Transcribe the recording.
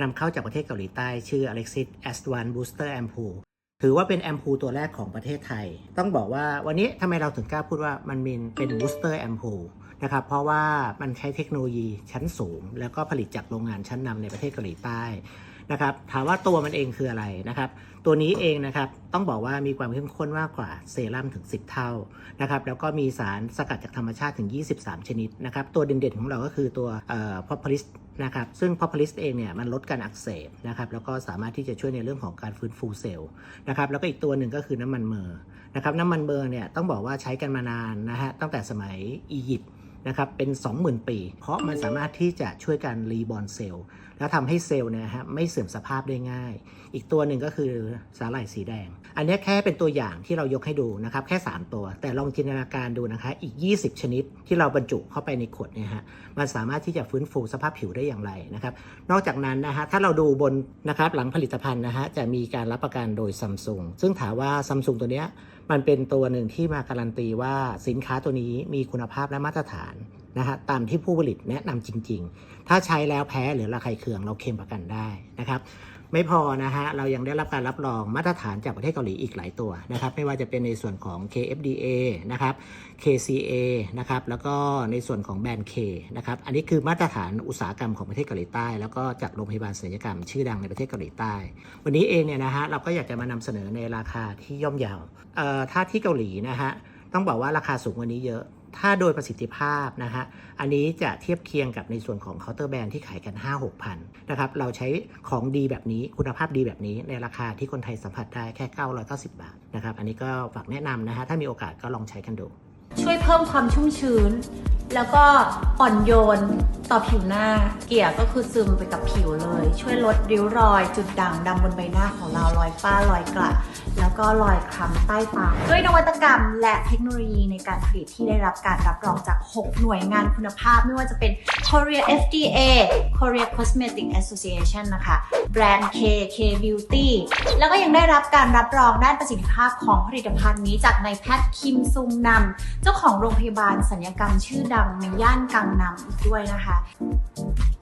นำเข้าจากประเทศเกาหลีใต้ชื่อ Alexis a s t a n Booster Ampoule ถือว่าเป็นแอมพูตัวแรกของประเทศไทย ต้องบอกว่าวันนี้ทำไมเราถึงกล้าพูดว่ามันมีเป็นบูสเตอร์แอมพูนะครับ เพราะว่ามันใช้เทคโนโลยีชั้นสูง แล้วก็ผลิตจากโรงงานชั้นนำในประเทศเกาหลีใต้นะครับ ถามว่าตัวมันเองคืออะไรนะครับ ตัวนี้เองนะครับต้องบอกว่ามีความเข้มข้นมากกว่าเซรั่มถึง 10 เท่านะครับ แล้วก็มีสารสกัดจากธรรมชาติถึง 23 ชนิดนะครับ ตัวเด่นๆของเราก็คือตัวพอพลิส นะครับซึ่งพอพลิสเองเนี่ยมันลดการอักเสบนะครับแล้วก็สามารถที่จะช่วยในเรื่องของการฟื้นฟูเซลล์นะครับแล้วก็อีกตัวหนึ่งก็คือน้ำมันเมอร์นะครับน้ำมันเมอร์เนี่ยต้องบอกว่าใช้กันมานานนะฮะตั้งแต่สมัยอียิปต์ นะครับเป็น 20,000 ปี เพราะมันสามารถที่จะช่วยการรีบอนเซลล์แล้วทำให้เซลล์เนี่ยฮะไม่เสื่อมสภาพได้ง่าย อีกตัวหนึ่งก็คือสาหร่ายสีแดง อันนี้แค่เป็นตัวอย่างที่เรายกให้ดูนะครับแค่ 3 ตัว แต่ลองจินตนาการดูนะคะอีก 20 ชนิดที่เราบรรจุเข้าไปในขวดเนี่ยฮะมันสามารถที่จะฟื้นฟูสภาพผิวได้อย่างไรนะครับนอกจากนั้นนะฮะถ้าเราดูบนนะครับหลังผลิตภัณฑ์นะฮะจะมีการรับประกันโดยซัมซุงซึ่งถามว่าซัมซุงตัวเนี้ย มันเป็นตัวหนึ่งที่มาการันตีว่าสินค้าตัวนี้มีคุณภาพและมาตรฐาน นะฮะตามที่ผู้ผลิตแนะนำจริง ๆ ถ้าใช้แล้วแพ้หรือระคายเคืองเราเคลมประกันได้นะครับไม่พอนะฮะเรายังได้รับการรับรองมาตรฐานจากประเทศเกาหลีอีกหลายตัวนะครับไม่ว่าจะเป็นในส่วนของ KFDA นะครับ KCA นะครับแล้วก็ในส่วนของแบรนด์ K นะครับอันนี้คือมาตรฐานอุตสาหกรรมของประเทศเกาหลีใต้ แล้วก็จากโรงพยาบาลศัลยกรรมชื่อดังในประเทศเกาหลีใต้ วันนี้เองเนี่ยนะฮะเราก็อยากจะมานำเสนอในราคาที่ย่อมเยาวเอ่อถ้าที่เกาหลีนะฮะต้องบอกว่าราคาสูงกว่านี้เยอะ ถ้าโดยประสิทธิภาพนะฮะ อันนี้จะเทียบเคียงกับในส่วนของเคาน์เตอร์แบรนด์ที่ขายกัน 5 6พันนะครับ เราใช้ของดีแบบนี้คุณภาพดีแบบนี้ในราคาที่คนไทยสัมผัสได้แค่ 990 บาทนะครับ อันนี้ก็ฝากแนะนำนะฮะ ถ้ามีโอกาสก็ลองใช้กันดู ช่วยเพิ่มความชุ่มชื้น แล้วก็อ่อนโยน ต่อผิวหน้าเกลี่ยก็คือซึมไปกับผิวเลย ช่วยลดริ้วรอย จุดด่างดำบนใบหน้าของเรารอยฝ้ารอยกระแล้วก็รอยคล้ำใต้ตาด้วยนวัตกรรม และเทคโนโลยีในการผลิตที่ได้รับการรับรองจาก 6 หน่วยงานคุณภาพ ไม่ว่าจะเป็น Korea FDA Korea Cosmetic Association นะคะแบรนด์ K K Beauty แล้วก็ยังได้รับการรับรองด้านประสิทธิภาพของผลิตภัณฑ์นี้จากนายแพทย์คิมซุงนำเจ้าของโรงพยาบาลสัญญกรรมชื่อดังในย่านกังนำอีกด้วยนะคะした。